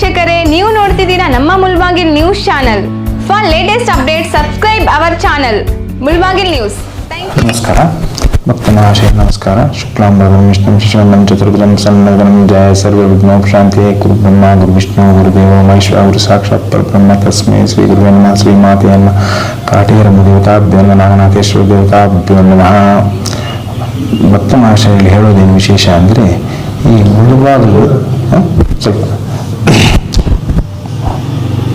ವೀಕ್ಷಕರೇ, ನೀವು ನೋಡ್ತಿದ್ದೀರಾ ನಮ್ಮ Mulbagal news channel. For latest update subscribe our channel Mulbagal news. ನಮಸ್ಕಾರ. ಭಕ್ತಮಹಾಶಯ ನಮಸ್ಕಾರ. ಶುಕ್ಲಾಂಬರಂ ವಿಷ್ಣು ಶಿಶುನಂದಂ ಚತುರ್ಭುಜಂ ಸನ್ನಗನಂ ಜಯ, ಸರ್ವ ವಿಘ್ನೋಪಶಾಂತಿ ಗುರು ಬ್ರಹ್ಮ, ಗುರು ವಿಷ್ಣು ಗುರುದೇವ ಮಹೇಶ್ವರ, ಗುರು ಸಾಕ್ಷಾತ್ ಪರಬ್ರಹ್ಮ, ತಸ್ಮೈ ಶ್ರೀ ಗುರುವೇ ನಮಃ, ಶ್ರೀ ಮಾತೆಯನ್ನ ಕಾಟೇರಮ್ಮ ದೇವತಾಭ್ಯೋ ನಾಗನಾಥೇಶ್ವರ ದೇವತಾಭ್ಯೋ ನಮಃ. ಭಕ್ತ ಮಹಾಶಯಲ್ಲಿ ಹೇಳೋದೇನು ವಿಶೇಷ ಅಂದರೆ, ಈ ಮುಳುಬಾಗಿಲು ಸ್ವಲ್ಪ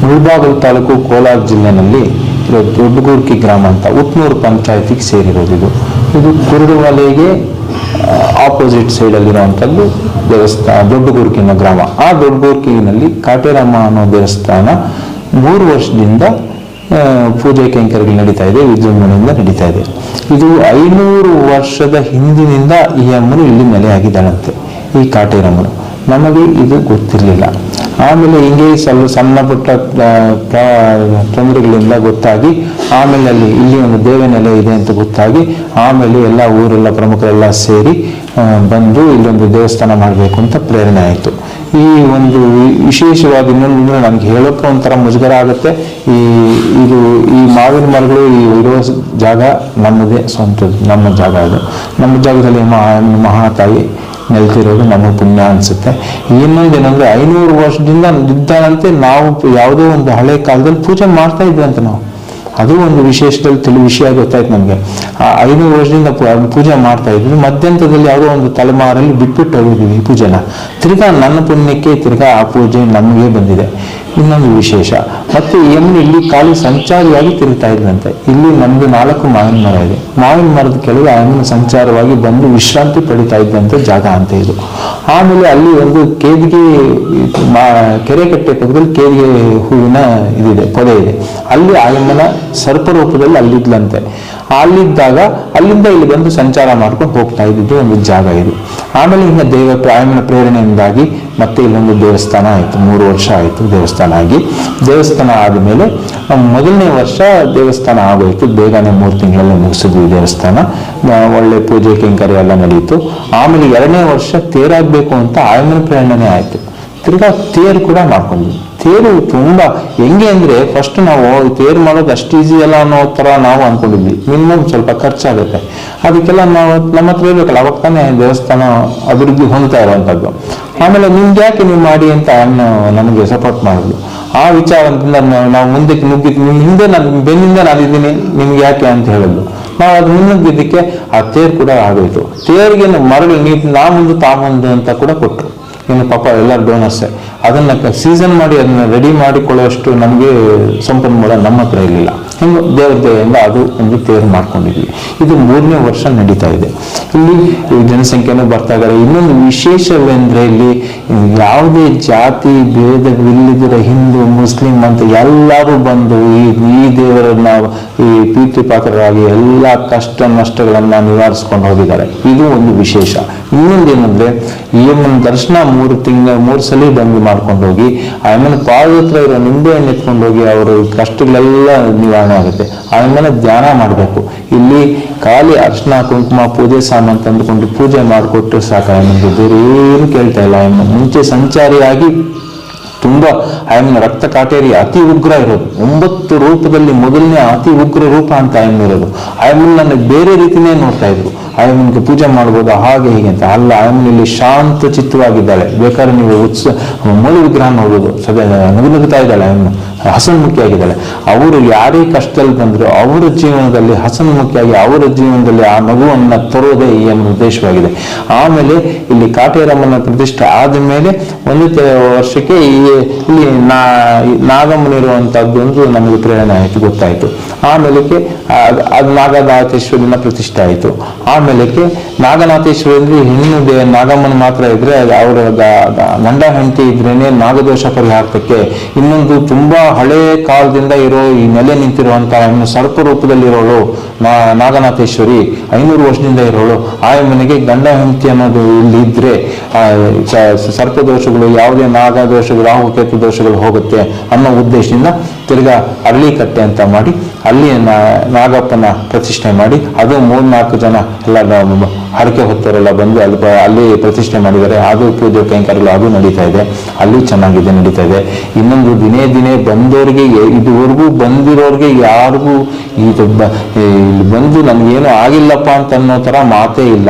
ಮುಳಬಾಗಿಲು ತಾಲೂಕು ಕೋಲಾರ ಜಿಲ್ಲೆನಲ್ಲಿ ಇರೋ ದೊಡ್ಡಗೂರ್ಕಿ ಗ್ರಾಮ ಅಂತ ಉತ್ನೂರು ಪಂಚಾಯತಿಗೆ ಸೇರಿರೋದು ಇದು. ಇದು ಕುರುಡುಮಲೆಗೆ ಆಪೋಸಿಟ್ ಸೈಡಲ್ಲಿರುವಂಥದ್ದು ದೇವಸ್ಥಾನ, ದೊಡ್ಡಗೂರ್ಕಿನ ಗ್ರಾಮ. ಆ ದೊಡ್ಡಗೂರ್ಕಿನಲ್ಲಿ ಕಾಟೇರಮ್ಮ ಅನ್ನೋ ದೇವಸ್ಥಾನ ಮೂರು ವರ್ಷದಿಂದ ಪೂಜೆ ಕೈಂಕರ್ಯಗಳು ನಡೀತಾ ಇದೆ, ವಿಜೃಂಭಣೆಯಿಂದ ನಡೀತಾ ಇದೆ. ಇದು ಐನೂರು ವರ್ಷದ ಹಿಂದಿನಿಂದ ಈ ಅಮ್ಮನು ಇಲ್ಲಿ ನೆಲೆಯಾಗಿದ್ದಾಳಂತೆ, ಈ ಕಾಟೇರಮ್ಮನು. ನಮಗೆ ಇದು ಗೊತ್ತಿರಲಿಲ್ಲ. ಆಮೇಲೆ ಹಿಂಗೆ ಸ್ವಲ್ಪ ಸಣ್ಣ ಪುಟ್ಟ ತೊಂದರೆಗಳಿಂದ ಗೊತ್ತಾಗಿ ಆಮೇಲೆ ಅಲ್ಲಿ ಇಲ್ಲಿ ಒಂದು ದೇವನೆಲೆ ಇದೆ ಅಂತ ಗೊತ್ತಾಗಿ, ಆಮೇಲೆ ಎಲ್ಲ ಊರೆಲ್ಲ ಪ್ರಮುಖರೆಲ್ಲ ಸೇರಿ ಬಂದು ಇಲ್ಲೊಂದು ದೇವಸ್ಥಾನ ಮಾಡಬೇಕು ಅಂತ ಪ್ರೇರಣೆ ಆಯಿತು. ಈ ಒಂದು ವಿಶೇಷವಾಗಿ ಇನ್ನೊಂದು ನಮ್ಗೆ ಹೇಳೋಕೆ ಒಂಥರ ಮುಜುಗರ ಆಗುತ್ತೆ. ಈ, ಇದು, ಈ ಮಾವಿನ ಮರಗಳು ಈ ಇರೋ ಜಾಗ ನಮ್ಮದೇ ಸ್ವಂತದ್ದು, ನಮ್ಮ ಜಾಗ ಅದು. ನಮ್ಮ ಜಾಗದಲ್ಲಿ ಮಹಾ ಮಹಾತಾಯಿ ನೆಲೆತಿರೋದು ನಮ್ಮ ಪುಣ್ಯ ಅನ್ಸುತ್ತೆ. ಇನ್ನೊಂದು ಏನಂದ್ರೆ ಐನೂರು ವರ್ಷದಿಂದ ಇದ್ದಾನಂತೆ ನಾವು ಯಾವುದೋ ಒಂದು ಹಳೆ ಕಾಲದಲ್ಲಿ ಪೂಜೆ ಮಾಡ್ತಾ ಇದ್ವಿ ಅಂತ ನಾವು. ಅದು ಒಂದು ವಿಶೇಷದಲ್ಲಿ ತಿಳಿ ವಿಷಯ ಗೊತ್ತಾಯ್ತು ನಮಗೆ. ಆ ಐನೂರು ವರ್ಷದಿಂದ ಪೂಜೆ ಮಾಡ್ತಾ ಇದ್ವಿ. ಮಧ್ಯಂತರದಲ್ಲಿ ಯಾವುದೋ ಒಂದು ತಲೆಮಾರಲ್ಲಿ ಬಿಟ್ಬಿಟ್ಟು ಹೋಗಿದ್ದೀವಿ ಈ ಪೂಜೆನ. ತಿರ್ಗಾ ನನ್ನ ಪುಣ್ಯಕ್ಕೆ ತಿರ್ಗಾ ಆ ಪೂಜೆ ನಮಗೆ ಬಂದಿದೆ. ಇನ್ನೊಂದು ವಿಶೇಷ. ಮತ್ತೆ ಯಮುನ ಇಲ್ಲಿ ಕಾಲು ಸಂಚಾರಿಯಾಗಿ ತಿರುಗ್ತಾ ಇದ್ದಂತೆ ಇಲ್ಲಿ ನಮ್ದು ನಾಲ್ಕು ಮಾವಿನ ಮರ ಇದೆ. ಮಾವಿನ ಮರದ ಕೆಳಗೆ ಯಮುನ ಸಂಚಾರವಾಗಿ ಬಂದು ವಿಶ್ರಾಂತಿ ಪಡಿತಾ ಇದ್ದಂತೆ ಜಾಗ ಅಂತ ಇದು. ಆಮೇಲೆ ಅಲ್ಲಿ ಒಂದು ಕೇದಿಗೆ ಕೆರೆ ಕಟ್ಟೆ ಪಕ್ಕದಲ್ಲಿ ಕೇದಿಗೆ ಹೂವಿನ ಇದಿದೆ, ಪೊದೆ ಇದೆ. ಅಲ್ಲಿ ಆಯಮ್ಮನ ಸರ್ಪರೂಪದಲ್ಲಿ ಅಲ್ಲಿದ್ಲಂತೆ. ಅಲ್ಲಿದ್ದಾಗ ಅಲ್ಲಿಂದ ಇಲ್ಲಿ ಬಂದು ಸಂಚಾರ ಮಾಡ್ಕೊಂಡು ಹೋಗ್ತಾ ಇದ್ದಿದ್ದು ಒಂದು ಜಾಗ ಇದು. ಆಮೇಲೆ ಇನ್ನು ದೇವ ಪ್ರಾಯಮನ ಪ್ರೇರಣೆಯಿಂದಾಗಿ ಮತ್ತೆ ಇಲ್ಲೊಂದು ದೇವಸ್ಥಾನ ಆಯಿತು. ಮೂರು ವರ್ಷ ಆಯಿತು ದೇವಸ್ಥಾನ ಆಗಿ. ದೇವಸ್ಥಾನ ಆದಮೇಲೆ ಮೊದಲನೇ ವರ್ಷ ದೇವಸ್ಥಾನ ಆಗೋಯ್ತು. ಬೇಗನೆ ಮೂರು ತಿಂಗಳಲ್ಲಿ ಮುಗಿಸಿದ್ವಿ ದೇವಸ್ಥಾನ. ಒಳ್ಳೆ ಪೂಜೆ, ಕಿಂಕರಿ ಎಲ್ಲ ನಡೀತು. ಆಮೇಲೆ ಎರಡನೇ ವರ್ಷ ತೇರಾಗಬೇಕು ಅಂತ ಆಯಮನ ಪ್ರೇರಣೆ ಆಯಿತು. ತಿರ್ಗಾ ತೇರು ಕೂಡ ಮಾಡ್ಕೊಂಡ್ವಿ. ತೇರು ತುಂಬ. ಹೆಂಗೆ ಅಂದ್ರೆ ಫಸ್ಟ್ ನಾವು ತೇರು ಮಾಡೋದು ಅಷ್ಟು ಈಸಿ ಅಲ್ಲ ಅನ್ನೋ ತರ ನಾವು ಅನ್ಕೊಂಡಿದ್ವಿ. ಮಿನಿಮಮ್ ಸ್ವಲ್ಪ ಖರ್ಚಾಗುತ್ತೆ. ಅದಕ್ಕೆಲ್ಲ ನಾವು ನಮ್ಮ ಹತ್ರ ಇರ್ಬೇಕಲ್ಲ ಅವಾಗ ತಾನೇ ದೇವಸ್ಥಾನ ಅಭಿವೃದ್ಧಿ ಹೊಂದ್ತಾ ಇರುವಂತದ್ದು ಆಮೇಲೆ ನಿಮ್ಗೆ ಯಾಕೆ ನೀವು ಮಾಡಿ ಅಂತ ನನಗೆ ಸಪೋರ್ಟ್ ಮಾಡಿದ್ರು. ಆ ವಿಚಾರದಿಂದ ನಾವು- ಮುಂದಕ್ಕೆ ನುಗ್ಗಿದ್ ನಿಮ್ಮ ಹಿಂದೆ ನಾನು ಬೆನ್ನಿಂದ ನಾನಿದ್ದೀನಿ, ನಿಮ್ಗೆ ಯಾಕೆ ಅಂತ ಹೇಳಿದ್ರು. ನಾವು ಅದು ಮುನ್ನುಗ್ಗಿದ್ದಕ್ಕೆ ಆ ತೇರು ಕೂಡ ಆಗೋಯ್ತು. ತೇರಿಗೆ ಮರಳು ನೀವು ನಾ ಮುಂದೆ ತಾ ಮುಂದೆ ಅಂತ ಕೂಡ ಕೊಟ್ಟರು ಇನ್ನು ಪಾಪ ಎಲ್ಲ ಡೋನರ್ಸೇ ಅದನ್ನ ಸೀಸನ್ ಮಾಡಿ ಅದನ್ನ ರೆಡಿ ಮಾಡಿಕೊಳ್ಳುವಷ್ಟು ನಮಗೆ ಸಂಪನ್ಮೂಲ ನಮ್ಮ ಹತ್ರ ಇರಲಿಲ್ಲ. ಹಿಂಗೆ ದೇವ್ರ ದಯೆಯಿಂದ ಅದು ಒಂದು ತೇರು ಮಾಡ್ಕೊಂಡಿದ್ವಿ. ಇದು ಮೂರನೇ ವರ್ಷ ನಡೀತಾ ಇದೆ. ಇಲ್ಲಿ ಜನಸಂಖ್ಯೆನೂ ಬರ್ತಾ ಇದ್ದಾರೆ. ಇನ್ನೊಂದು ವಿಶೇಷವೆಂದ್ರೆ ಇಲ್ಲಿ ಯಾವುದೇ ಜಾತಿ, ಭೇದವಿಲ್ಲದಿರೋ ಹಿಂದೂ, ಮುಸ್ಲಿಂ ಅಂತ ಎಲ್ಲರೂ ಬಂದು ಈ ಈ ದೇವರನ್ನ, ಈ ಪ್ರೀತಿಪಾತ್ರರಾಗಿ ಎಲ್ಲ ಕಷ್ಟ ನಷ್ಟಗಳನ್ನ ನಿವಾರಿಸ್ಕೊಂಡು ಹೋಗಿದ್ದಾರೆ. ಇದು ಒಂದು ವಿಶೇಷ. ಇನ್ನೊಂದೇನಂದ್ರೆ ಈ ಒಂದು ದರ್ಶನ ಮೂರು ತಿಂಗಳ, ಮೂರು ಸಲ ಬಂದು ಮಾಡ್ಕೊಂಡು ಹೋಗಿ, ಆಮೇಲೆ ಪಾದತ್ರ ಇರೋ ನಿಂಬೆ ಎತ್ಕೊಂಡು ಹೋಗಿ ಅವರು ಕಷ್ಟಗಳೆಲ್ಲ ನಿವಾರಣೆ ಆಗುತ್ತೆ. ಆಮೇಲೆ ಧ್ಯಾನ ಮಾಡಬೇಕು. ಇಲ್ಲಿ ಖಾಲಿ ಅರ್ಶನ, ಕುಂಕುಮ, ಪೂಜೆ ಸಾಮಾನು ತಂದುಕೊಂಡು ಪೂಜೆ ಮಾಡಿಕೊಟ್ಟು ಸಾಕ ನಮಗೆ ಬೇರೆ ಏನು ಕೇಳ್ತಾ ಇಲ್ಲ. ಆ ಮುಂಚೆ ಸಂಚಾರಿಯಾಗಿ ತುಂಬಾ ಆಯಮ್ಮನ ರಕ್ತ ಕಾಟೇರಿ ಅತಿ ಉಗ್ರ ಇರೋದು. ಒಂಬತ್ತು ರೂಪದಲ್ಲಿ ಮೊದಲನೇ ಅತಿ ಉಗ್ರ ರೂಪ ಅಂತ ಆಯಮ್ಮ ಇರೋದು. ಆಯಮ್ಮನ ನನಗೆ ಬೇರೆ ರೀತಿನೇ ನೋಡ್ತಾ ಇದ್ರು. ಆಯಮ್ಮನಿಗೆ ಪೂಜೆ ಮಾಡ್ಬೋದು, ಹಾಗೆ ಹೀಗೆ ಅಂತ. ಅಲ್ಲ ಆಯಮ್ಮನ ಶಾಂತ ಚಿತ್ತವಾಗಿದ್ದಾಳೆ. ಬೇಕಾದ್ರೆ ನೀವು ಉತ್ಸ ಮೂಲ ವಿಗ್ರಹ ನೋಡ್ಬೋದು. ಸದ್ಯ ನಗುನಗುತ್ತಾ ಇದ್ದಾಳೆ ಆಯಮ್ಮ ಹಸನ್ಮುಖಿಯಾಗಿದ್ದಾಳೆ ಅವರು ಯಾರೇ ಕಷ್ಟದಲ್ಲಿ ಬಂದರೂ ಅವರ ಜೀವನದಲ್ಲಿ ಹಸನ್ಮುಖಿಯಾಗಿ ಅವರ ಜೀವನದಲ್ಲಿ ಆ ನಗುವನ್ನು ತರೋದೇ ಈ ಉದ್ದೇಶವಾಗಿದೆ. ಆಮೇಲೆ ಇಲ್ಲಿ ಕಾಟೇರಮ್ಮನ ಪ್ರತಿಷ್ಠೆ ಆದ ಮೇಲೆ ಒಂದು ವರ್ಷಕ್ಕೆ ಈ, ಇಲ್ಲಿ ನಾ ನಾಗಮ್ಮನಿರುವಂತಹದ್ದು ಒಂದು ನಮಗೆ ಪ್ರೇರಣೆ ಆಯಿತು, ಗೊತ್ತಾಯಿತು. ಆಮೇಲೆ ಅದ್- ನಾಗದಾತೇಶ್ವರಿನ ಪ್ರತಿಷ್ಠೆ ಆಯಿತು. ಆಮೇಲಕ್ಕೆ ನಾಗನಾಥೇಶ್ವರಿ ಅಂದ್ರೆ ಹೆಣ್ಣು ದೇ ನಾಗಮ್ಮನ ಮಾತ್ರ ಇದ್ರೆ ಅವರ ಗಂಡ ಹೆಂಡತಿ ಇದ್ರೇನೆ ನಾಗದೋಷ ಪರಿಹಾರಕ್ಕೆ ಇನ್ನೊಂದು ತುಂಬಾ ಹಳೆ ಕಾಲದಿಂದ ಇರೋ ಈ ನೆಲೆ ನಿಂತಿರುವಂತಹ ಇನ್ನು ಸರ್ಪ ರೂಪದಲ್ಲಿರೋಳು ನಾ ನಾಗನಾಥೇಶ್ವರಿ ಐನೂರು ವರ್ಷದಿಂದ ಇರೋಳು. ಆ ಮನೆಗೆ ಗಂಡ ಹೆಂಡತಿ ಅನ್ನೋದು ಇಲ್ಲಿ ಇದ್ರೆ ಆ, ಸರ್ಪ ದೋಷಗಳು ಯಾವುದೇ ನಾಗ ದೋಷಗಳು ರಾಹುಕೇತು ದೋಷಗಳು ಹೋಗುತ್ತೆ ಅನ್ನೋ ಉದ್ದೇಶದಿಂದ ತಿರ್ಗಾ ಅರಳಿ ಕಟ್ಟೆ ಅಂತ ಮಾಡಿ ಅಲ್ಲಿ ನಾಗಪ್ಪನ ಪ್ರತಿಷ್ಠೆ ಮಾಡಿ, ಅದು ಮೂರ್ನಾಲ್ಕು ಜನ ಎಲ್ಲ ಹರಕೆ ಹೊತ್ತವರೆಲ್ಲ ಬಂದು ಅಲ್ಲಿ ಅಲ್ಲಿ ಪ್ರತಿಷ್ಠೆ ಮಾಡಿದ್ದಾರೆ. ಅದು ಪೂಜೆ ಕೈಂಕರ್ಯಗಳು ಅದು ನಡೀತಾ ಇದೆ. ಅಲ್ಲಿ ಚೆನ್ನಾಗಿದೆ, ನಡೀತಾ ಇದೆ. ಇನ್ನೊಂದು ದಿನೇ ದಿನೇ ಬಂದವರಿಗೆ ಇದುವರೆಗೂ ಬಂದಿರೋರಿಗೆ ಯಾರಿಗೂ ಬ- ಇಲ್ಲಿ ಬಂದು ನನಗೇನು ಆಗಿಲ್ಲಪ್ಪ ಅಂತ ಅನ್ನೋ ಥರ ಮಾತೇ ಇಲ್ಲ.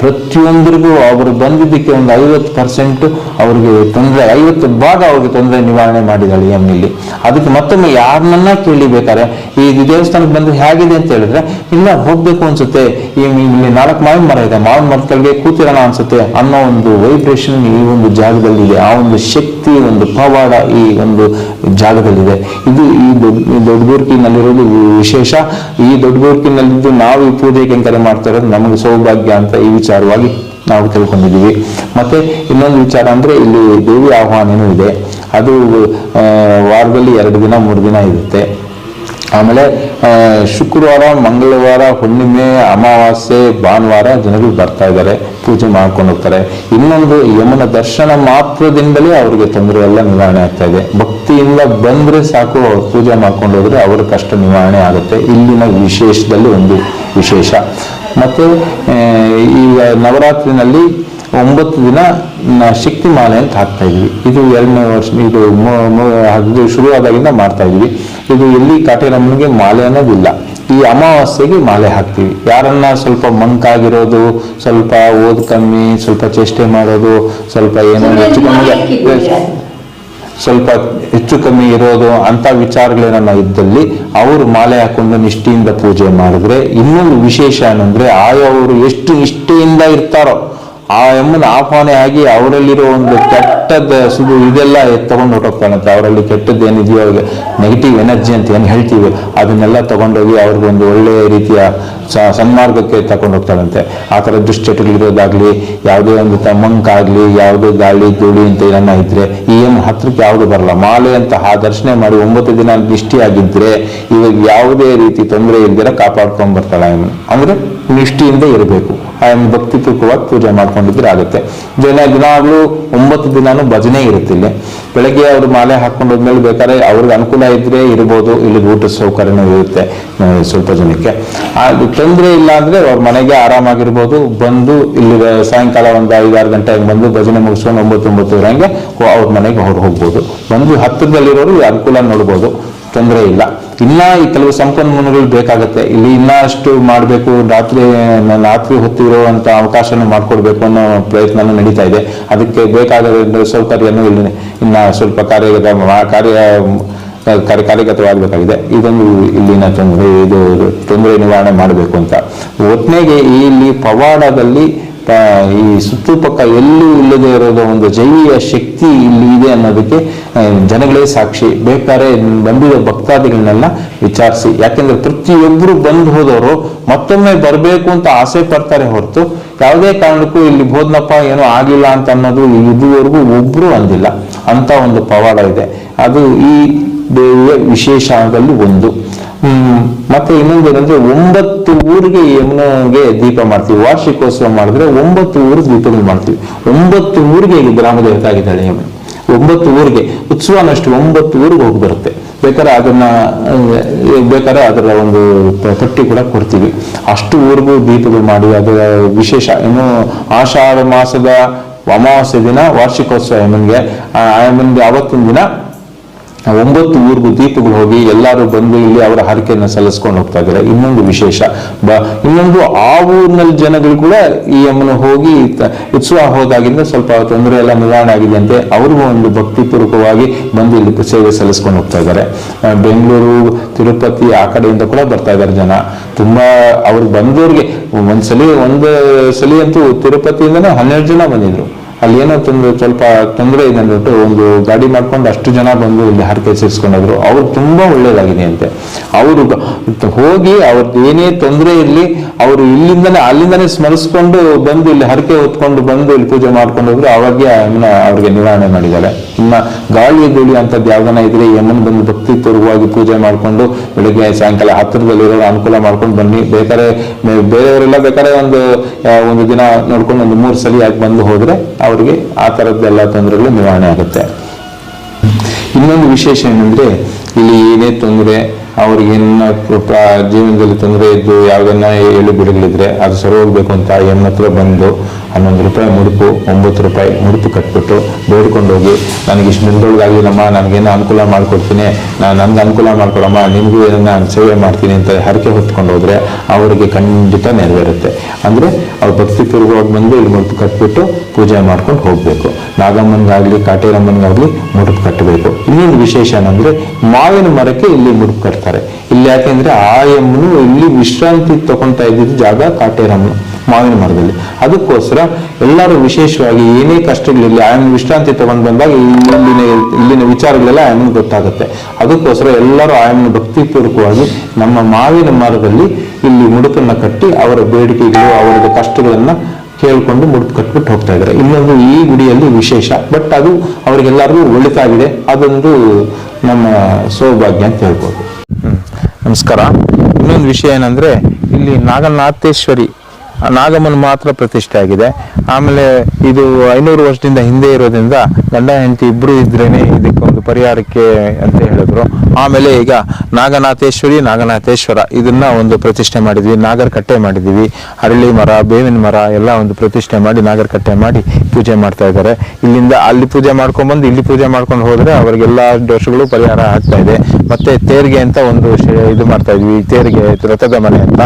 ಪ್ರತಿಯೊಂದರಿಗೂ ಅವರು ಬಂದಿದ್ದಕ್ಕೆ ಒಂದು ಐವತ್ತು ಪರ್ಸೆಂಟ್ ಅವ್ರಿಗೆ ತೊಂದರೆ, ಐವತ್ತು ಭಾಗ ಅವ್ರಿಗೆ ತೊಂದರೆ ನಿವಾರಣೆ ಮಾಡಿದಾಳೆ ಇಲ್ಲಿ ಅದಕ್ಕೆ ಮತ್ತೊಮ್ಮೆ ಯಾರನ್ನ ಕೇಳಿಬೇಕಾರೆ ಈ ದೇವಸ್ಥಾನಕ್ಕೆ ಬಂದು ಹೇಗಿದೆ ಅಂತ ಹೇಳಿದ್ರೆ, ಇಲ್ಲ, ಹೋಗ್ಬೇಕು ಅನ್ಸುತ್ತೆ. ಈ ಇಲ್ಲಿ ನಾಲ್ಕು ಮಾವಿನ ಮರ ಇದೆ. ಮಾವಿನ ಮರದ ಕೆಳಗೆ ಕೂತಿರೋಣ ಅನ್ಸುತ್ತೆ ಅನ್ನೋ ಒಂದು ವೈಬ್ರೇಷನ್ ಈ ಒಂದು ಜಾಗದಲ್ಲಿ ಇದೆ. ಆ ಒಂದು ಶಕ್ತಿ, ಒಂದು ಪವಾಡ ಈ ಒಂದು ಜಾಗದಲ್ಲಿದೆ. ಇದು ಈ ದೊಡ್ಡ, ಈ ದೊಡ್ಡಗೂರ್ಕಿನಲ್ಲಿರೋದು ವಿಶೇಷ. ಈ ದೊಡ್ಡಗೂರ್ಕಿನಲ್ಲಿದ್ದು ನಾವು ಈ ಪೂಜೆ ಕೆಂಕರೆ ಮಾಡ್ತಾ ಇರೋದು ನಮಗೆ ಸೌಭಾಗ್ಯ ಅಂತ ಈ ವಿಚಾರವಾಗಿ ನಾವು ತಿಳ್ಕೊಂಡಿದ್ದೀವಿ. ಮತ್ತೆ ಇನ್ನೊಂದು ವಿಚಾರ ಅಂದ್ರೆ ಇಲ್ಲಿ ದೇವಿ ಆಹ್ವಾನನೂ ಇದೆ. ಅದು ವಾರದಲ್ಲಿ ಎರಡು ದಿನ, ಮೂರು ದಿನ ಇರುತ್ತೆ. ಆಮೇಲೆ ಶುಕ್ರವಾರ, ಮಂಗಳವಾರ, ಹುಣ್ಣಿಮೆ, ಅಮಾವಾಸ್ಯೆ, ಭಾನುವಾರ ಜನಗಳು ಬರ್ತಾ ಇದ್ದಾರೆ, ಪೂಜೆ ಮಾಡ್ಕೊಂಡು ಹೋಗ್ತಾರೆ. ಇನ್ನೊಂದು ಯಮನ ದರ್ಶನ ಮಾತ್ರದಿಂದಲೇ ಅವರಿಗೆ ತೊಂದರೆ ಎಲ್ಲ ನಿವಾರಣೆ ಆಗ್ತಾ ಇದೆ. ಭಕ್ತಿಯಿಂದ ಬಂದ್ರೆ ಸಾಕು, ಅವ್ರು ಪೂಜೆ ಮಾಡ್ಕೊಂಡು ಹೋದ್ರೆ ಅವರ ಕಷ್ಟ ನಿವಾರಣೆ ಆಗುತ್ತೆ. ಇಲ್ಲಿನ ವಿಶೇಷದಲ್ಲಿ ಒಂದು ವಿಶೇಷ. ಮತ್ತೆ ಈಗ ನವರಾತ್ರಿನಲ್ಲಿ ಒಂಬತ್ತು ದಿನ ಶಕ್ತಿ ಮಾಲೆ ಅಂತ ಹಾಕ್ತಾ ಇದ್ವಿ. ಇದು ಎರಡನೇ ವರ್ಷ ಇದು ಅದು ಶುರುವಾದಾಗಿಂದ ಮಾಡ್ತಾ ಇದ್ವಿ. ಇದು ಎಲ್ಲಿ ಕಾಟೇರಮ್ಮನಿಗೆ ಮಾಲೆ ಅನ್ನೋದಿಲ್ಲ. ಈ ಅಮಾವಾಸ್ಯೆಗೆ ಮಾಲೆ ಹಾಕ್ತೀವಿ. ಯಾರನ್ನ ಸ್ವಲ್ಪ ಮಂಕಾಗಿರೋದು ಸ್ವಲ್ಪ ಓದ್ ಕಮ್ಮಿ ಸ್ವಲ್ಪ ಚೇಷ್ಟೆ ಮಾಡೋದು ಸ್ವಲ್ಪ ಏನೋ ಹೆಚ್ಚು ಕಮ್ಮಿ ಸ್ವಲ್ಪ ಹೆಚ್ಚು ಕಮ್ಮಿ ಇರೋದು ಅಂತ ವಿಚಾರಗಳೇನ ಇದ್ದಲ್ಲಿ ಅವರು ಮಾಲೆ ಹಾಕೊಂಡು ನಿಷ್ಠೆಯಿಂದ ಪೂಜೆ ಮಾಡಿದ್ರೆ ಇನ್ನೊಂದು ವಿಶೇಷ ಏನಂದ್ರೆ ಆಯವರು ಎಷ್ಟು ನಿಷ್ಠೆಯಿಂದ ಇರ್ತಾರೋ ಆ ಎಮ್ಮನ ಆಹ್ವಾನ ಆಗಿ ಅವರಲ್ಲಿರೋ ಒಂದು ಕೆಟ್ಟದ ಸುದು ಇದೆಲ್ಲ ತಗೊಂಡು ಹೊಟ್ಟೋಗ್ತಾನಂತೆ ಅವರಲ್ಲಿ ಕೆಟ್ಟದ್ದು ಏನಿದೆಯೋ ಅವ್ರಿಗೆ ನೆಗೆಟಿವ್ ಎನರ್ಜಿ ಅಂತ ಏನು ಹೇಳ್ತೀವಿ. ಅದನ್ನೆಲ್ಲ ತಗೊಂಡೋಗಿ ಅವ್ರಿಗೆ ಒಂದು ಒಳ್ಳೆಯ ರೀತಿಯ ಸನ್ಮಾರ್ಗಕ್ಕೆ ತಗೊಂಡು ಹೋಗ್ತಾರಂತೆ ಆ ಥರ ದುಶ್ಚಟಗಳಿರೋದಾಗ್ಲಿ, ಯಾವುದೇ ಒಂದು ತಮ್ಮಂಕಾಗಲಿ ಮಂಕಾಗ್ಲಿ ಯಾವುದೇ ಗಾಳಿ, ಧೂಳಿ ಅಂತ ಏನನ್ನ ಇದ್ರೆ, ಈ ಏನು ಹತ್ರಕ್ಕೆ ಯಾವುದು ಬರಲ್ಲ. ಮಾಲೆ ಅಂತ ಆ ದರ್ಶನ ಮಾಡಿ ಒಂಬತ್ತು ದಿನ ನಿಷ್ಠಿಯಾಗಿದ್ದರೆ ಇವಾಗ ಯಾವುದೇ ರೀತಿ ತೊಂದರೆ ಇಲ್ದಿರ ಕಾಪಾಡ್ಕೊಂಡ್ ಬರ್ತಾಳೆ ಅಂದ್ರೆ ನಿಷ್ಠೆಯಿಂದ ಇರಬೇಕು. ಆ ಭಕ್ತಿ ಭಕ್ತಿಪೂರ್ವಕವಾಗಿ ಪೂಜೆ ಮಾಡ್ಕೊಂಡಿದ್ರೆ ಆಗುತ್ತೆ. ಜನ ದಿನಾಗ್ಲೂ ಒಂಬತ್ತು ದಿನಾನು ಭಜನೆ ಇರುತ್ತೆ ಇಲ್ಲಿ. ಬೆಳಗ್ಗೆ ಅವ್ರು ಮಾಲೆ ಹಾಕೊಂಡು ಹೋದ್ಮೇಲೆ ಬೇಕಾದ್ರೆ ಅವ್ರಿಗೆ ಅನುಕೂಲ ಇದ್ರೆ ಇರ್ಬೋದು. ಇಲ್ಲಿ ಊಟದ ಸೌಕರ್ಯನೂ ಇರುತ್ತೆ ಸ್ವಲ್ಪ ಜನಕ್ಕೆ. ತೊಂದರೆ ಇಲ್ಲ ಅಂದ್ರೆ ಅವ್ರ ಮನೆಗೆ ಆರಾಮಾಗಿರ್ಬೋದು. ಬಂದು ಇಲ್ಲಿ ಸಾಯಂಕಾಲ ಒಂದು ಐದಾರು ಗಂಟೆ ಹಂಗೆ ಬಂದು ಭಜನೆ ಮುಗಿಸ್ಕೊಂಡು ಒಂಬತ್ತು, ಒಂಬತ್ತುವರೆ ಹಂಗೆ ಅವ್ರ ಮನೆಗೆ ಅವ್ರು ಹೋಗ್ಬೋದು. ಬಂದು ಹತ್ತಿರದಲ್ಲಿರೋರು ಅನುಕೂಲ ನೋಡ್ಬೋದು. ತೊಂದರೆ ಇಲ್ಲ. ಇನ್ನ ಈ ಕೆಲವು ಸಂಪನ್ಮೂಲಗಳು ಬೇಕಾಗುತ್ತೆ. ಇಲ್ಲಿ ಇನ್ನಷ್ಟು ಮಾಡಬೇಕು, ರಾತ್ರಿ ರಾತ್ರಿ ಹೊತ್ತಿರುವಂತ ಅವಕಾಶನ ಮಾಡ್ಕೊಡ್ಬೇಕು ಅನ್ನೋ ಪ್ರಯತ್ನ ನಡೀತಾ ಇದೆ. ಅದಕ್ಕೆ ಬೇಕಾದ ಸೌಕರ್ಯನೂ ಇಲ್ಲಿ. ಇನ್ನ ಸ್ವಲ್ಪ ಕಾರ್ಯಗತ, ಕಾರ್ಯ ಕಾರ್ಯ, ಕಾರ್ಯಗತವಾಗಬೇಕಾಗಿದೆ. ಇದೊಂದು ಇಲ್ಲಿನ ತೊಂದರೆ, ಇದು ತೊಂದರೆ ನಿವಾರಣೆ ಮಾಡಬೇಕು ಅಂತ. ಒಟ್ಟಿಗೆ ಇಲ್ಲಿ ಪವಾಡದಲ್ಲಿ ಈ ಸುತ್ತುಪಕ್ಕ ಎಲ್ಲೂ ಇಲ್ಲದೆ ಇರೋದು ಒಂದು ಜೈವಿಯ ಶಕ್ತಿ ಇಲ್ಲಿ ಇದೆ ಅನ್ನೋದಕ್ಕೆ ಜನಗಳೇ ಸಾಕ್ಷಿ. ಬೇಕಾದ್ರೆ ಬಂದಿದ ಭಕ್ತಾದಿಗಳನ್ನೆಲ್ಲ ವಿಚಾರಿಸಿ. ಯಾಕೆಂದ್ರೆ ಪ್ರತಿಯೊಬ್ಬರು ಬಂದು ಹೋದವರು ಮತ್ತೊಮ್ಮೆ ಬರಬೇಕು ಅಂತ ಆಸೆ ಪಡ್ತಾರೆ ಹೊರತು ಯಾವುದೇ ಕಾರಣಕ್ಕೂ ಇಲ್ಲಿ ಬೋದ್ನಪ್ಪ ಏನೋ ಆಗಿಲ್ಲ ಅಂತ ಅನ್ನೋದು ಇದುವರೆಗೂ ಒಬ್ರು ಅಂದಿಲ್ಲ. ಅಂತ ಒಂದು ಪವಾಡ ಇದೆ ಅದು ಈ ದೇವಿಯ ವಿಶೇಷದಲ್ಲಿ ಒಂದು. ಮತ್ತೆ ಇನ್ನೊಂದು ಏನಂದ್ರೆ ಒಂಬತ್ತು ಊರಿಗೆ ಯಮುನಾಗೆ ದೀಪ ಮಾಡ್ತೀವಿ. ವಾರ್ಷಿಕೋತ್ಸವ ಮಾಡಿದ್ರೆ ಒಂಬತ್ತು ಊರಿಗೆ ದೀಪಗಳು ಮಾಡ್ತೀವಿ. ಒಂಬತ್ತು ಊರಿಗೆ ಗ್ರಾಮ ದೇವತೆ ಆಗಿದ್ದಾಳೆ ಯಮುನ. ಒಂಬತ್ತು ಊರಿಗೆ ಉತ್ಸವನಷ್ಟು ಒಂಬತ್ತು ಊರಿಗೆ ಹೋಗಿ ಬರುತ್ತೆ. ಬೇಕಾದ್ರೆ ಅದನ್ನ ಬೇಕಾದ್ರೆ ಅದರ ಒಂದು ಪಟ್ಟಿ ಕೂಡ ಕೊಡ್ತೀವಿ. ಅಷ್ಟು ಊರಿಗೂ ದೀಪಗಳು ಮಾಡಿ ಅದರ ವಿಶೇಷ. ಇನ್ನು ಆಷಾಢ ಮಾಸದ ಅಮಾವಾಸ್ಯ ದಿನ ವಾರ್ಷಿಕೋತ್ಸವ ಯಮನ್ಗೆ ಆ ಯಮನ್ಗೆ ಅವತ್ತಿನ ದಿನ ಒಂಬತ್ತು ಊರಿಗೂ ದೀಪಗಳು ಹೋಗಿ ಎಲ್ಲರೂ ಬಂದು ಇಲ್ಲಿ ಅವರ ಹರಕೆಯನ್ನು ಸಲ್ಲಿಸ್ಕೊಂಡು ಹೋಗ್ತಾ ಇದ್ದಾರೆ. ಇನ್ನೊಂದು ವಿಶೇಷ, ಬ, ಇನ್ನೊಂದು ಆ ಊರಿನಲ್ಲಿ ಜನಗಳು ಕೂಡ ಈ ಅಮ್ಮನ ಹೋಗಿ ಉತ್ಸವ ಹೋದಾಗಿಂದ ಸ್ವಲ್ಪ ತೊಂದರೆ ಎಲ್ಲ ನಿವಾರಣೆ ಆಗಿದೆ ಅಂತೆ ಅವ್ರಿಗೂ ಒಂದು ಭಕ್ತಿಪೂರ್ವಕವಾಗಿ ಬಂದು ಇಲ್ಲಿ ಸೇವೆ ಸಲ್ಲಿಸ್ಕೊಂಡು ಹೋಗ್ತಾ ಇದ್ದಾರೆ. ಬೆಂಗಳೂರು, ತಿರುಪತಿ ಆ ಕಡೆಯಿಂದ ಕೂಡ ಬರ್ತಾ ಇದ್ದಾರೆ ಜನ. ತುಂಬಾ ಅವ್ರಿಗೆ ಬಂದವ್ರಿಗೆ ಒಂದ್ಸಲಿ, ಒಂದು ಸಲಿ ಅಂತೂ ತಿರುಪತಿಯಿಂದನೇ ಹನ್ನೆರಡು ಜನ ಬಂದಿದ್ರು. ಅಲ್ಲಿ ಏನೋ ತುಂಬ ಸ್ವಲ್ಪ ತೊಂದರೆ ಇದೆ ಅಂದ್ಬಿಟ್ಟು ಒಂದು ಗಾಡಿ ಮಾಡ್ಕೊಂಡು ಅಷ್ಟು ಜನ ಬಂದು ಇಲ್ಲಿ ಹರಕೆ ಸೇರಿಸ್ಕೊಂಡೋದ್ರು ಅವ್ರು ತುಂಬಾ ಒಳ್ಳೇದಾಗಿದೆ ಅಂತೆ ಅವರು ಹೋಗಿ ಅವ್ರದ್ದು ಏನೇ ತೊಂದರೆ ಇರಲಿ, ಅವರು ಇಲ್ಲಿಂದನೇ, ಅಲ್ಲಿಂದನೇ ಸ್ಮರಿಸ್ಕೊಂಡು ಬಂದು ಇಲ್ಲಿ ಹರಕೆ ಹೊತ್ಕೊಂಡು ಬಂದು ಇಲ್ಲಿ ಪೂಜೆ ಮಾಡ್ಕೊಂಡು ಹೋದ್ರು ಅವಾಗೆ ಅವ್ರಿಗೆ ನಿವಾರಣೆ ಮಾಡಿದ್ದಾರೆ. ಇನ್ನ ಗಾಳಿ ಧೂಳಿ ಅಂತದ್ದು ಯಾವ್ದನ ಇದ್ರೆ ಯಮನ್ ಬಂದು ಭಕ್ತಿ ಭಕ್ತಿಪೂರ್ವವಾಗಿ ಪೂಜೆ ಮಾಡ್ಕೊಂಡು ಬೆಳಿಗ್ಗೆ ಸಾಯಂಕಾಲ ಹತ್ತಿರದಲ್ಲಿರೋ ಅನುಕೂಲ ಮಾಡ್ಕೊಂಡು ಬನ್ನಿ. ಬೇಕಾದ್ರೆ ಬೇರೆಯವರೆಲ್ಲ ಬೇಕಾದ್ರೆ ಒಂದು ಒಂದು ದಿನ ನೋಡ್ಕೊಂಡು ಒಂದು ಮೂರು ಸಲ ಯಾಕೆ ಬಂದು ಹೋದ್ರೆ ಅವ್ರಿಗೆ ಆ ಥರದ್ದೆಲ್ಲ ತೊಂದರೆಗಳು ನಿವಾರಣೆ ಆಗುತ್ತೆ. ಇನ್ನೊಂದು ವಿಶೇಷ ಏನಂದ್ರೆ ಇಲ್ಲಿ ಏನೇ ತೊಂದರೆ ಅವ್ರಿಗೆ ಏನ ಜೀವನದಲ್ಲಿ ತೊಂದರೆ ಇದ್ದು ಯಾವ್ದನ್ನ ಏಳು ಬಿಡುಗಳಿದ್ರೆ ಅದು ಸರಿ ಹೋಗ್ಬೇಕು ಅಂತ ಎಂ ಬಂದು ಹನ್ನೊಂದು ರೂಪಾಯಿ ಮುಡುಪು, ಒಂಬತ್ತು ರೂಪಾಯಿ ಮುಡುಪು ಕಟ್ಬಿಟ್ಟು ಬೇಡ್ಕೊಂಡು ಹೋಗಿ, ನನಗೆ ಇಷ್ಟು ನಿಂದೊಳಗಾಗಲಿಲ್ಲಮ್ಮ ನನಗೇನೋ ಅನುಕೂಲ ಮಾಡ್ಕೊಡ್ತೀನಿ ನಾನು ನನ್ಗೆ ಅನುಕೂಲ ಮಾಡ್ಕೊಡಮ್ಮ, ನಿಮಗೂ ಏನನ್ನ ನಾನು ಸೇವೆ ಮಾಡ್ತೀನಿ ಅಂತ ಹರಕೆ ಹೊತ್ಕೊಂಡು ಹೋದ್ರೆ ಅವರಿಗೆ ಖಂಡಿತ ನೆರವೇರುತ್ತೆ. ಅಂದ್ರೆ ಅವ್ರು ಭಕ್ತಿಪೂರ್ವಕವಾಗಿ ಬಂದು ಇಲ್ಲಿ ಮುಡುಪು ಕಟ್ಬಿಟ್ಟು ಪೂಜೆ ಮಾಡ್ಕೊಂಡು ಹೋಗಬೇಕು. ನಾಗಮ್ಮನಿಗಾಗಲಿ, ಕಾಟೇರಮ್ಮನಿಗಾಗಲಿ ಮುಡುಪು ಕಟ್ಟಬೇಕು. ಇನ್ನೇನು ವಿಶೇಷ ಏನಂದರೆ ಮಾವಿನ ಮರಕ್ಕೆ ಇಲ್ಲಿ ಮುಡುಪು ಕಟ್ತಾರೆ ಇಲ್ಲಿ ಯಾಕೆಂದ್ರೆ ಆ ಇಲ್ಲಿ ವಿಶ್ರಾಂತಿ ತಗೊಂತಾ ಇದ್ದಿದ್ದು ಜಾಗ ಕಾಟೇರಮ್ಮ ಮಾವಿನ ಮರದಲ್ಲಿ. ಅದಕ್ಕೋಸ್ಕರ ಎಲ್ಲರೂ ವಿಶೇಷವಾಗಿ ಏನೇ ಕಷ್ಟಗಳಿರಲಿ ಆಯನ ವಿಶ್ರಾಂತಿ ತಗೊಂಡು ಬಂದಾಗ ಇಲ್ಲಿನ ಇಲ್ಲಿನ ವಿಚಾರಗಳೆಲ್ಲ ಆಯಮ್ ಗೊತ್ತಾಗುತ್ತೆ. ಅದಕ್ಕೋಸ್ಕರ ಎಲ್ಲರೂ ಆಯಮ್ಮನ ಭಕ್ತಿಪೂರ್ವಕವಾಗಿ ನಮ್ಮ ಮಾವಿನ ಮರದಲ್ಲಿ ಇಲ್ಲಿ ಮುಡುಕನ್ನ ಕಟ್ಟಿ ಅವರ ಬೇಡಿಕೆಗಳು ಅವರ ಕಷ್ಟಗಳನ್ನ ಕೇಳಿಕೊಂಡು ಮುಡುಪು ಕಟ್ಬಿಟ್ಟು ಹೋಗ್ತಾ ಇದ್ದಾರೆ. ಇನ್ನೊಂದು ಈ ಗುಡಿಯಲ್ಲಿ ವಿಶೇಷ ಬಟ್ ಅದು ಅವರಿಗೆಲ್ಲರಿಗೂ ಒಳಿತಾಗಿದೆ. ಅದೊಂದು ನಮ್ಮ ಸೌಭಾಗ್ಯ ಅಂತ ಹೇಳ್ಬೋದು. ನಮಸ್ಕಾರ. ಇನ್ನೊಂದು ವಿಷಯ ಏನಂದ್ರೆ, ಇಲ್ಲಿ ನಾಗನಾಥೇಶ್ವರಿ ನಾಗಮ್ಮನ ಮಾತ್ರ ಪ್ರತಿಷ್ಠೆ ಆಗಿದೆ. ಆಮೇಲೆ ಇದು ಐನೂರು ವರ್ಷದಿಂದ ಹಿಂದೆ ಇರೋದ್ರಿಂದ ಗಂಡ ಹೆಂಡತಿ ಇಬ್ರು ಇದ್ರೇನೆ ಇದಕ್ಕೆ ಒಂದು ಪರಿಹಾರಕ್ಕೆ ಅಂತ ಹೇಳಿದ್ರು. ಆಮೇಲೆ ಈಗ ನಾಗನಾಥೇಶ್ವರಿ, ನಾಗನಾಥೇಶ್ವರ ಇದನ್ನ ಒಂದು ಪ್ರತಿಷ್ಠೆ ಮಾಡಿದ್ವಿ. ನಾಗರಕಟ್ಟೆ ಮಾಡಿದ್ವಿ ಅರಳಿ ಮರ, ಬೇವಿನ ಮರ ಎಲ್ಲ ಒಂದು ಪ್ರತಿಷ್ಠೆ ಮಾಡಿ ನಾಗರಕಟ್ಟೆ ಮಾಡಿ ಪೂಜೆ ಮಾಡ್ತಾ ಇದ್ದಾರೆ. ಇಲ್ಲಿಂದ ಅಲ್ಲಿ ಪೂಜೆ ಮಾಡ್ಕೊಂಡು ಬಂದು ಇಲ್ಲಿ ಪೂಜೆ ಮಾಡ್ಕೊಂಡು ಹೋದ್ರೆ ಅವರಿಗೆಲ್ಲ ದೋಷಗಳು ಪರಿಹಾರ ಆಗ್ತಾ ಇದೆ. ಮತ್ತೆ ತೇರಿಗೆ ಅಂತ ಒಂದು ಇದು ಮಾಡ್ತಾ ಇದ್ವಿ. ತೇರಿಗೆ ರಥದ ಮನೆ ಅಂತ.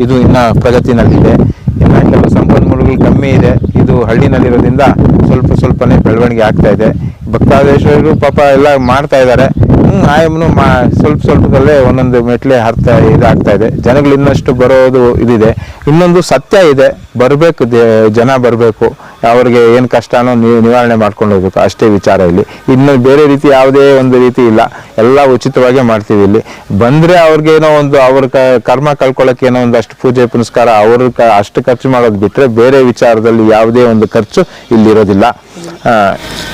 ಇದು ಇನ್ನ ಪ್ರಗತಿನಲ್ಲಿದೆ. ಇನ್ನ ಕೆಲವು ಸಂಪನ್ಮೂಲಗಳು ಕಮ್ಮಿ ಇದು. ಹಳ್ಳಿನಲ್ಲಿರೋದ್ರಿಂದ ಸ್ವಲ್ಪ ಸ್ವಲ್ಪನೇ ಬೆಳವಣಿಗೆ ಆಗ್ತಾ ಇದೆ. ಭಕ್ತಾದೇಶ್ವರರು ಪಾಪ ಎಲ್ಲ ಮಾಡ್ತಾ ಇದ್ದಾರೆ. ಆಯಮ್ಮನು ಮಾ, ಸ್ವಲ್ಪ ಸ್ವಲ್ಪದಲ್ಲೇ ಒಂದೊಂದು ಮೆಟ್ಲೆ ಹರ್ತಾ ಇದಾಗ್ತಾ ಇದೆ. ಜನಗಳು ಇನ್ನಷ್ಟು ಬರೋದು ಇದಿದೆ. ಇನ್ನೊಂದು ಸತ್ಯ ಇದೆ. ಬರಬೇಕು ಜನ ಬರಬೇಕು. ಅವ್ರಿಗೆ ಏನು ಕಷ್ಟನೋ ನಿವಾರಣೆ ಮಾಡ್ಕೊಂಡು ಹೋಗ್ಬೇಕು. ಅಷ್ಟೇ ವಿಚಾರ ಇಲ್ಲಿ. ಇನ್ನು ಬೇರೆ ರೀತಿ ಯಾವುದೇ ಒಂದು ರೀತಿ ಇಲ್ಲ. ಎಲ್ಲ ಉಚಿತವಾಗೇ ಮಾಡ್ತೀವಿ ಇಲ್ಲಿ. ಬಂದರೆ ಅವ್ರಿಗೇನೋ ಒಂದು, ಅವ್ರ ಕರ್ಮ ಕಳ್ಕೊಳ್ಳೋಕೆ ಏನೋ ಒಂದು ಅಷ್ಟು ಪೂಜೆ, ಪುನಸ್ಕಾರ, ಅವ್ರ ಅಷ್ಟು ಖರ್ಚು ಮಾಡೋದು ಬಿಟ್ಟರೆ ಬೇರೆ ವಿಚಾರದಲ್ಲಿ ಯಾವುದೇ ಒಂದು ಖರ್ಚು ಇಲ್ಲಿರೋದಿಲ್ಲ.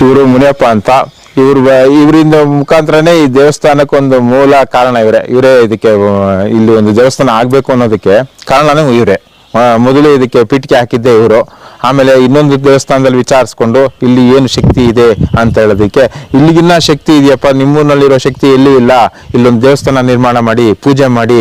ಇವರು ಮುನಿಯಪ್ಪ ಅಂತ ಇವ್ರ ಇವರಿಂದ ಮುಖಾಂತರನೇ ಈ ದೇವಸ್ಥಾನಕ್ಕೆ ಒಂದು ಮೂಲ ಕಾರಣ ಇವರೇ. ಇವರೇ ಇದಕ್ಕೆ ಇಲ್ಲಿ ಒಂದು ದೇವಸ್ಥಾನ ಆಗ್ಬೇಕು ಅನ್ನೋದಕ್ಕೆ ಕಾರಣನೂ ಇವರೇ. ಮೊದಲು ಇದಕ್ಕೆ ಪೀಠಿಕೆ ಹಾಕಿದ್ದೆ ಇವರು. ಆಮೇಲೆ ಇನ್ನೊಂದು ದೇವಸ್ಥಾನದಲ್ಲಿ ವಿಚಾರಿಸ್ಕೊಂಡು ಇಲ್ಲಿ ಏನು ಶಕ್ತಿ ಇದೆ ಅಂತ ಹೇಳೋದಕ್ಕೆ, ಇಲ್ಲಿಗಿನ್ನ ಶಕ್ತಿ ಇದೆಯಪ್ಪ, ನಿಮ್ಮೂರಿನಲ್ಲಿರೋ ಶಕ್ತಿ ಎಲ್ಲೂ ಇಲ್ಲ. ಇಲ್ಲೊಂದು ದೇವಸ್ಥಾನ ನಿರ್ಮಾಣ ಮಾಡಿ, ಪೂಜೆ ಮಾಡಿ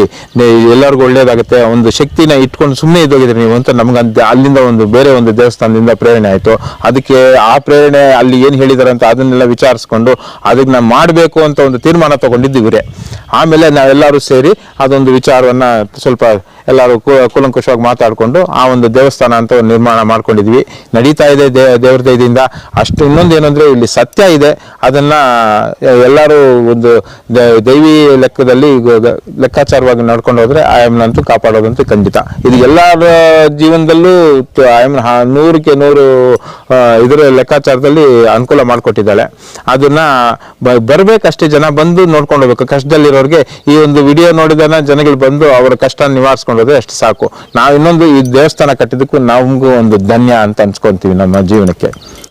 ಎಲ್ಲರಿಗೂ ಒಳ್ಳೇದಾಗುತ್ತೆ. ಒಂದು ಶಕ್ತಿನ ಇಟ್ಕೊಂಡು ಸುಮ್ಮನೆ ಇದ್ದೋಗಿದ್ರಿ ನೀವು ಅಂತ ನಮ್ಗೆ ಅಂತ ಅಲ್ಲಿಂದ ಒಂದು ಬೇರೆ ಒಂದು ದೇವಸ್ಥಾನದಿಂದ ಪ್ರೇರಣೆ ಆಯಿತು. ಅದಕ್ಕೆ ಆ ಪ್ರೇರಣೆ ಅಲ್ಲಿ ಏನು ಹೇಳಿದಾರೆ ಅಂತ ಅದನ್ನೆಲ್ಲ ವಿಚಾರಿಸ್ಕೊಂಡು ಅದಕ್ಕೆ ನಾವು ಮಾಡಬೇಕು ಅಂತ ಒಂದು ತೀರ್ಮಾನ ತಗೊಂಡಿದ್ದು ಇವರೇ. ಆಮೇಲೆ ನಾವೆಲ್ಲರೂ ಸೇರಿ ಅದೊಂದು ವಿಚಾರವನ್ನು ಸ್ವಲ್ಪ ಎಲ್ಲರೂ ಕೂಲಂಕುಷವಾಗಿ ಮಾತಾಡಿಕೊಂಡು ಆ ಒಂದು ದೇವಸ್ಥಾನ ಅಂತ ನಿರ್ಮಾಣ ಮಾಡ್ಕೊಂಡಿದ್ವಿ. ನಡೀತಾ ಇದೆ ದೇ ದೇವ್ರ ಅಷ್ಟು ಇನ್ನೊಂದು ಏನಂದ್ರೆ ಇಲ್ಲಿ ಸತ್ಯ ಇದೆ. ಅದನ್ನ ಎಲ್ಲರೂ ಒಂದು ದೈವಿ ಲೆಕ್ಕದಲ್ಲಿ ಲೆಕ್ಕಾಚಾರವಾಗಿ ನಡ್ಕೊಂಡು ಹೋದರೆ ಆಯಮ್ನಂತೂ ಕಾಪಾಡೋದಂತೂ ಖಂಡಿತ. ಇದು ಎಲ್ಲರ ಜೀವನದಲ್ಲೂ ಆಯಮ್ನ ನೂರಕ್ಕೆ ನೂರು ಇದರ ಲೆಕ್ಕಾಚಾರದಲ್ಲಿ ಅನುಕೂಲ ಮಾಡಿಕೊಟ್ಟಿದ್ದಾಳೆ. ಅದನ್ನ ಬರ್ಬೇಕಷ್ಟೇ ಜನ ಬಂದು ನೋಡ್ಕೊಂಡು ಹೋಗ್ಬೇಕು. ಕಷ್ಟದಲ್ಲಿರೋರಿಗೆ ಈ ಒಂದು ವಿಡಿಯೋ ನೋಡಿದನ ಜನಗಳು ಬಂದು ಅವರ ಕಷ್ಟ ನಿವಾರಿಸ್ಕೊಂಡು ಹೋದ್ರೆ ಅಷ್ಟು ಸಾಕು. ನಾವು ಇನ್ನೊಂದು ಈ ದೇವಸ್ಥಾನ ಕಟ್ಟಿದ್ದಕ್ಕೂ ನಮಗೂ ಒಂದು ಧನ್ಯ ಅಂತ ಅನ್ಸ್ಕೊಂತೀವಿ ನಮ್ಮ ಜೀವನಕ್ಕೆ.